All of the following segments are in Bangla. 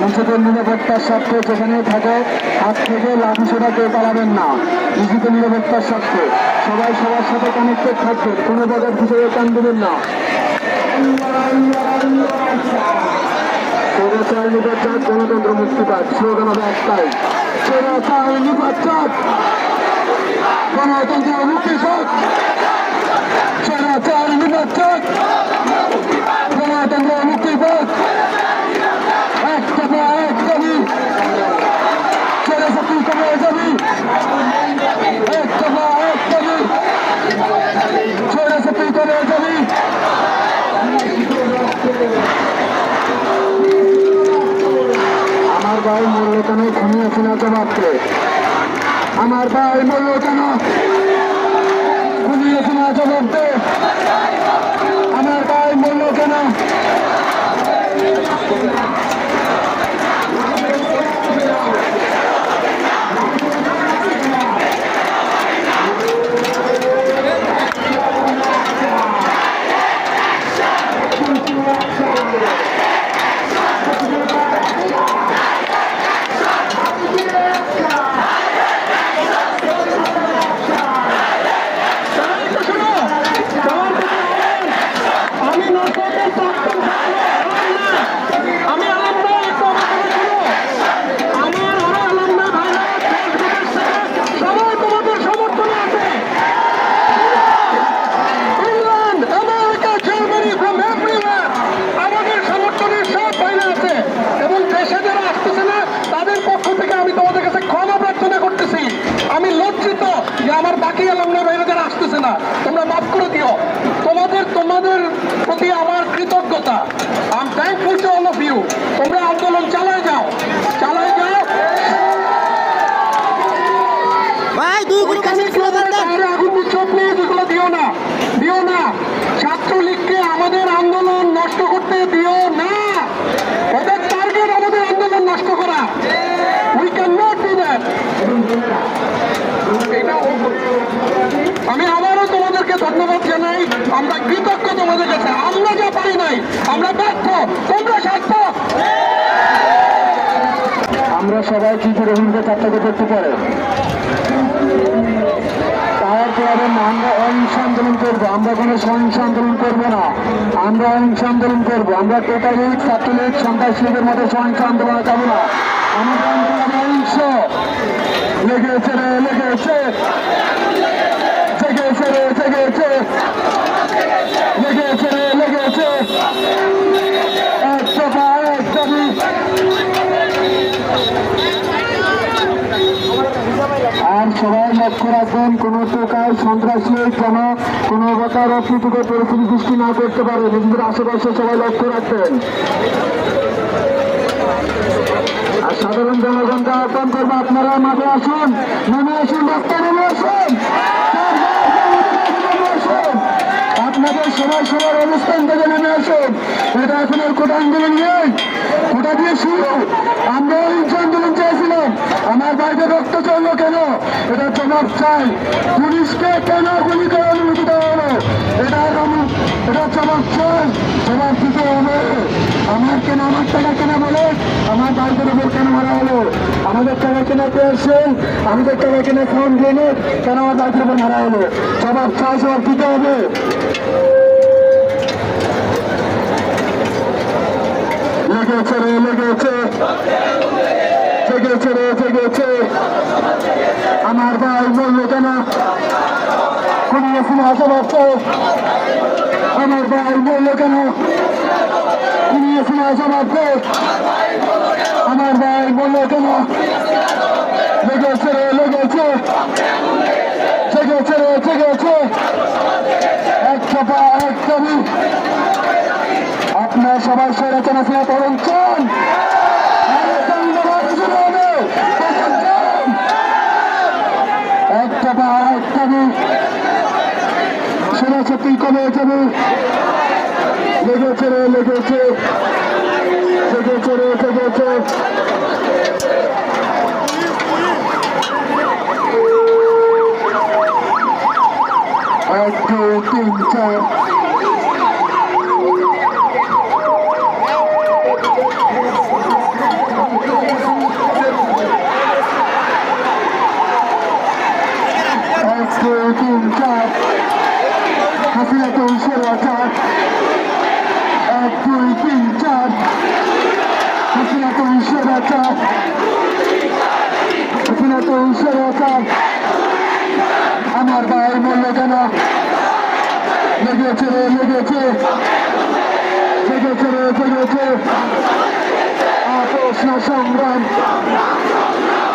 নিজেদের নিরাপত্তার স্বার্থে যেখানে থাকে হাত থেকে লাঠি সোটা কেউ পালাবেন না। নিজেদের নিরাপত্তার স্বার্থে সবাই সবার সাথে কানেক্টেড থাকবেন, কোনো জায়গার ভিতরে কান দেবেন না। স্বৈরাচার নির্বাচন গণতন্ত্র মুক্তিবাদ স্লোগান হবে একটাই স্বৈরাচার নির্বাচন গণতন্ত্র মুক্তিবাদ এক টাকা এক দাবি ছেড়ে সত্যি কমে যাবি এক টাকা এক দাবি ছেড়ে সত্যি কমে যাবি আমার ভাই মূল্য কেন? খুনি আছে না জবাবকে আমার ভাই মূল্য কেন? খুনি আছে না আমরা সবাই কি করে রহিমকে চারটাকে পারে করব, আমরা কোনো সহিংসা আন্দোলন করব না। আমরা অহিংসা আন্দোলন করব, আমরা টোটালিক ছাত্রলীগ সন্ত্রাস লীগের লেগেছে রে, লেগেছে। সবাই লক্ষ্য রাখবেন, কোন প্রকার সন্ত্রাসী যেন কোনো প্রকার অপ্রীতিকর পরিস্থিতি সৃষ্টি না করতে পারে। নিজেদের আশেপাশে সবাই লক্ষ্য রাখবেন। আর সাধারণ জনগণকে আহ্বান করব, আপনারা মাঠে আসুন, নেমে আসুন, রাস্তায় নেমে আসুন, আপনাদের সবাই সবার অবস্থান থেকে নেমে আসুন। এটা এখন আর কোটা আন্দোলন নেই কোটা দিয়ে শুরু। আমরা অহিংসা আন্দোলন চেয়েছিলাম আমার বাইরে রক্ত চলল কেন? এটা জবাব চাই। পুলিশকে কেন গুলি করার অনুমতি দেওয়া হলো? এটা এটা জবাব চাই। জবাব দিতে হবে। আমার কেন আমার টাকা কেনা বলে? আমার বাইরের উপর কেন মারা হলো? আমাদের টাকা কেনা পেয়েছেন? আমাদের টাকা কেনা ফোন গ্রেনেড কেন আমার বাইরের উপর মারা হলো? জবাব চাই, জবাব দিতে হবে। লেগেছে রে, লেগেছে। জেগেছে রে আমার ভাই বলল, কেন? কোন সিনেমা আমার ভাই বলল, কেন? কোন সিনেমা আমার ভাই কেন? লেগেছে রে, লেগেছে। জেগেছে রে জেগেছে এক চাপা, এক ছবি আপনার সবাই সরচনা ফিরে পড়ুন চান একটা সেনা সত্যি কমে যাবে লেগেছে লেগেছে লেগেছে লেগেছে আমার ভাই মূল্য কেন লেগেছে রে লেগেছে লেগেছে রে লেগেছে আপোষ না সংগ্রাম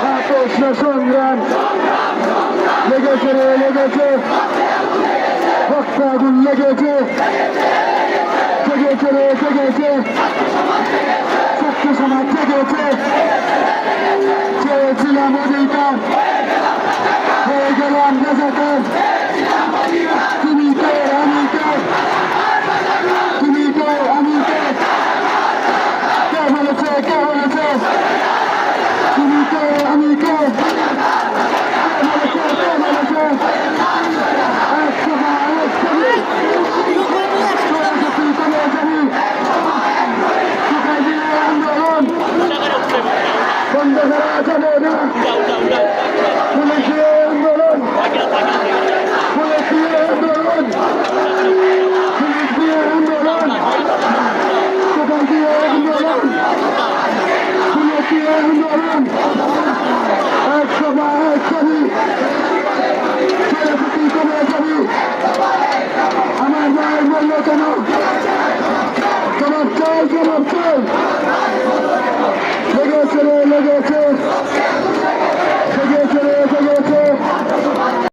আপোষ না সংগ্রাম লেগেছে রে লেগেছে ভক্ত আগুন লেগেছে জেগেছে ছাত্র সমাজ জেগেছে চেয়েছিলাম অধিকার